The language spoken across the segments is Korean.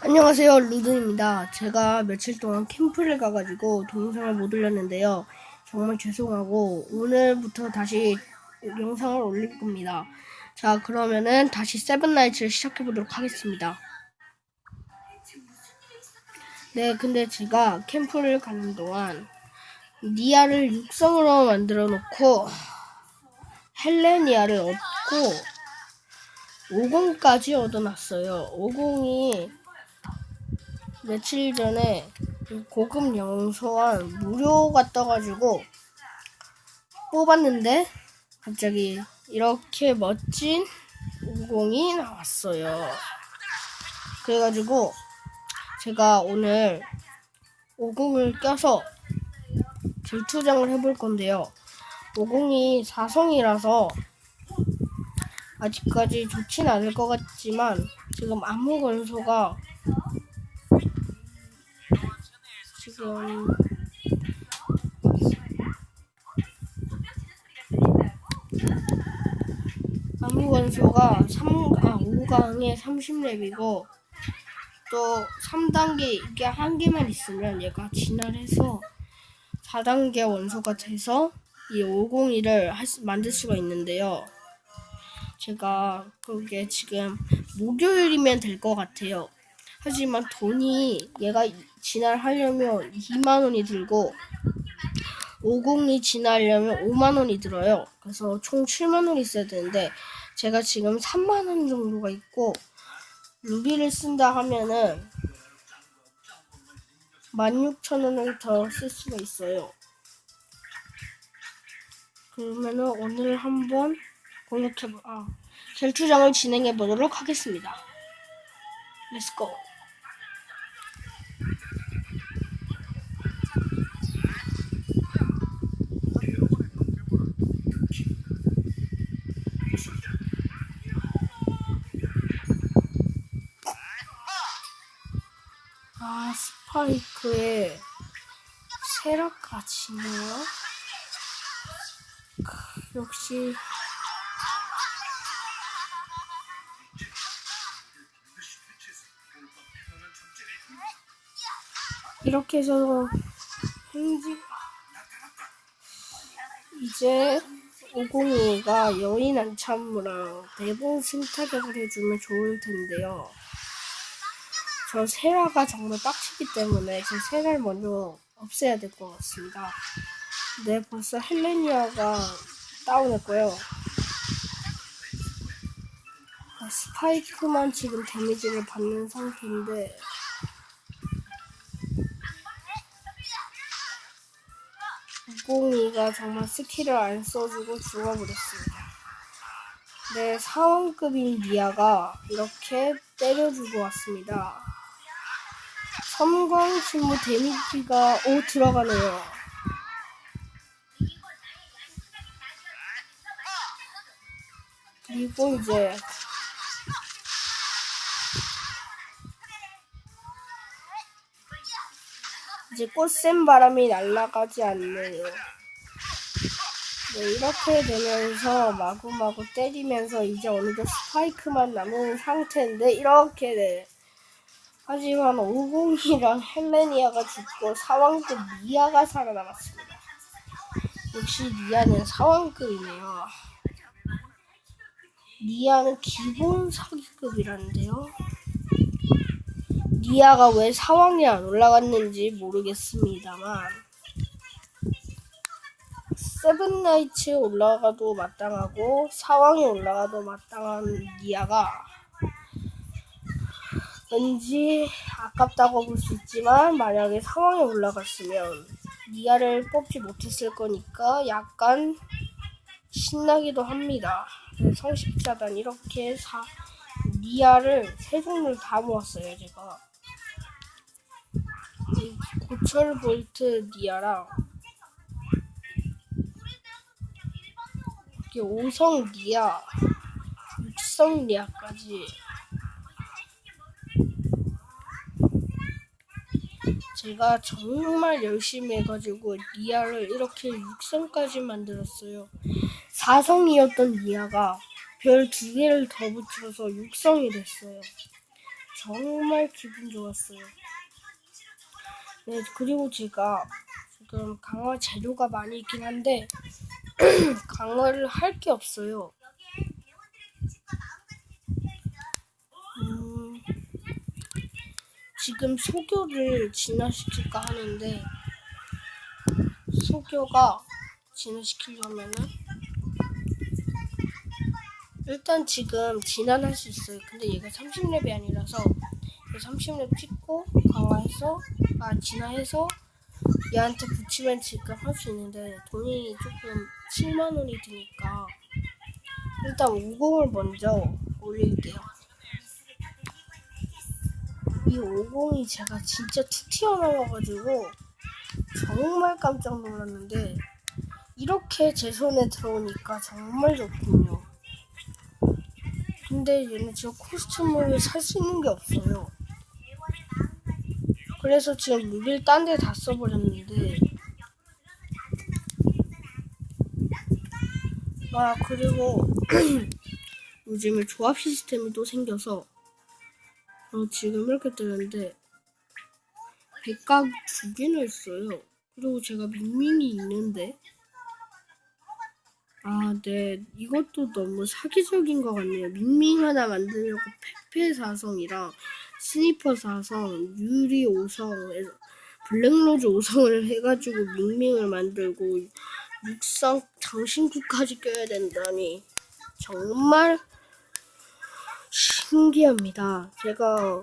안녕하세요 루드입니다. 제가 며칠 동안 캠프를 가가지고 동영상을 못 올렸는데요. 정말 죄송하고 오늘부터 다시 영상을 올릴 겁니다. 자 그러면은 다시 세븐나이츠를 시작해 보도록 하겠습니다. 네 근데 제가 캠프를 가는 동안 니아를 육성으로 만들어 놓고 헬레니아를 얻고 50까지 얻어놨어요. 50이 며칠 전에 그 고급 영소한 무료가 떠가지고 뽑았는데 갑자기 이렇게 멋진 50이 나왔어요. 그래가지고 제가 오늘 50을 껴서 질투장을 해볼 건데요. 50이 4성이라서 아직까지 좋진 않을 것 같지만 지금 암흑 원소가 원소가 3, 아, 5강에 30렙이고 또 3단계 이게 한 개만 있으면 얘가 진화해서 4단계 원소가 돼서 이 502를 만들 수가 있는데요. 제가 그게 지금 목요일이면 될 것 같아요. 하지만 돈이 얘가 진화를 하려면 2만 원이 들고 50이 진화하려면 5만 원이 들어요. 그래서 총 7만 원이 있어야 되는데 제가 지금 3만 원 정도가 있고 루비를 쓴다 하면은 16,000원을 더 쓸 수가 있어요. 그러면은 오늘 한번 공격해 보 아, 결투장을 진행해 보도록 하겠습니다. 렛츠고. 스파이크에 세라가 지네요. 크, 역시 이렇게 해서 행지 이제 502가 여인 안참무랑 대본 승타격을 해주면 좋을 텐데요. 저 세라가 정말 빡치기 때문에 저 세라를 먼저 없애야 될 것 같습니다. 네, 벌써 헬레니아가 다운했고요. 아, 스파이크만 지금 데미지를 받는 상태인데 공이가 정말 스킬을 안 써주고 죽어버렸습니다. 네, 사원급인 미아가 이렇게 때려주고 왔습니다. 섬광 신무 데미지가 오 들어가네요. 그리고 이제 이제 꽃샘 바람이 날아가지 않네요. 네, 이렇게 되면서 마구마구 때리면서 이제 어느덧 스파이크만 남은 상태인데 이렇게 돼. 하지만 50이랑 헬레니아가 죽고 사왕급 미아가 살아남았습니다. 역시 미아는 사왕급이네요. 미아는 기본 사기급이라는데요. 미아가 왜 사왕이 안 올라갔는지 모르겠습니다만 세븐나이츠 올라가도 마땅하고 사왕이 올라가도 마땅한 미아가 왠지 아깝다고 볼 수 있지만 만약에 상황에 올라갔으면 니아를 뽑지 못했을 거니까 약간 신나기도 합니다. 성십자단 이렇게 사 니아를 세 종류를 다 모았어요 제가. 고철 볼트 니아랑 이렇게 5성 니아, 6성 니아까지 제가 정말 열심히 해가지고 니아를 이렇게 6성까지 만들었어요. 4성이었던 니아가 별 두 개를 더 붙여서 6성이 됐어요. 정말 기분 좋았어요. 네, 그리고 제가 지금 강화 재료가 많이 있긴 한데 강화를 할 게 없어요. 지금 소교를 진화시킬까 하는데 소교가 진화시키려면은 일단 지금 진화할 수 있어요. 근데 얘가 30렙이 아니라서 30렙 찍고 강화해서 아 진화해서 얘한테 붙이면 지금 할 수 있는데 돈이 조금 7만 원이 드니까 일단 50을 먼저 올릴게요. 이 50이 제가 진짜 툭 튀어나와가지고 정말 깜짝 놀랐는데 이렇게 제 손에 들어오니까 정말 좋군요. 근데 얘는 지금 코스튬을 살 수 있는 게 없어요. 그래서 지금 무비를 딴 데 다 써버렸는데 아 그리고 요즘에 조합 시스템이 또 생겨서 어, 지금 이렇게 뜨는데 백각 두 개나 있어요. 그리고 제가 밍밍이 있는데 아, 네. 이것도 너무 사기적인 것 같네요. 밍밍 하나 만들려고 페페 사성이랑 스니퍼 사성, 유리 5성, 블랙로즈 5성을 해가지고 밍밍을 만들고 육상 장신구까지 껴야 된다니 정말 신기합니다. 제가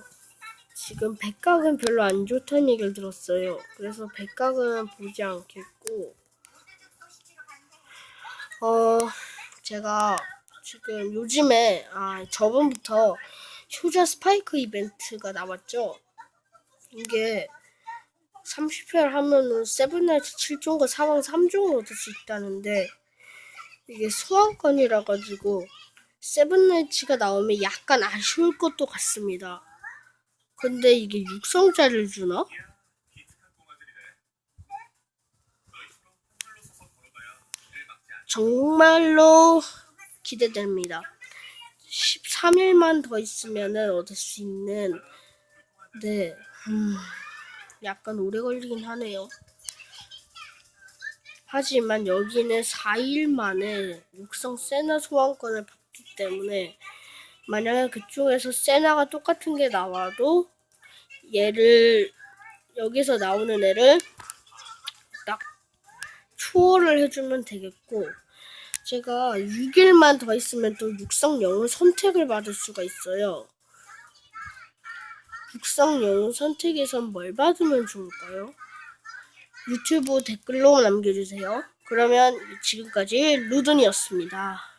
지금 백각은 별로 안 좋다는 얘기를 들었어요. 그래서 백각은 보지 않겠고 어, 제가 지금 요즘에, 아, 저번부터 효자 스파이크 이벤트가 나왔죠? 이게 30회를 하면은 세븐나이트 7종과 사망 3종을 얻을 수 있다는데, 이게 소환권이라 가지고, 세븐나이츠가 나오면 약간 아쉬울 것도 같습니다. 근데 이게 육성짜리를 주나? 정말로 기대됩니다. 13일만 더 있으면은 얻을 수 있는 네, 음, 약간 오래 걸리긴 하네요. 하지만 여기는 4일 만에 육성 세나 소환권을 받 기 때문에 만약에 그쪽에서 세나가 똑같은 게 나와도 얘를 여기서 나오는 애를 딱 초월을 해주면 되겠고 제가 6일만 더 있으면 또 육성 영웅 선택을 받을 수가 있어요. 육성 영웅 선택에선 뭘 받으면 좋을까요? 유튜브 댓글로 남겨주세요. 그러면 지금까지 루든이었습니다.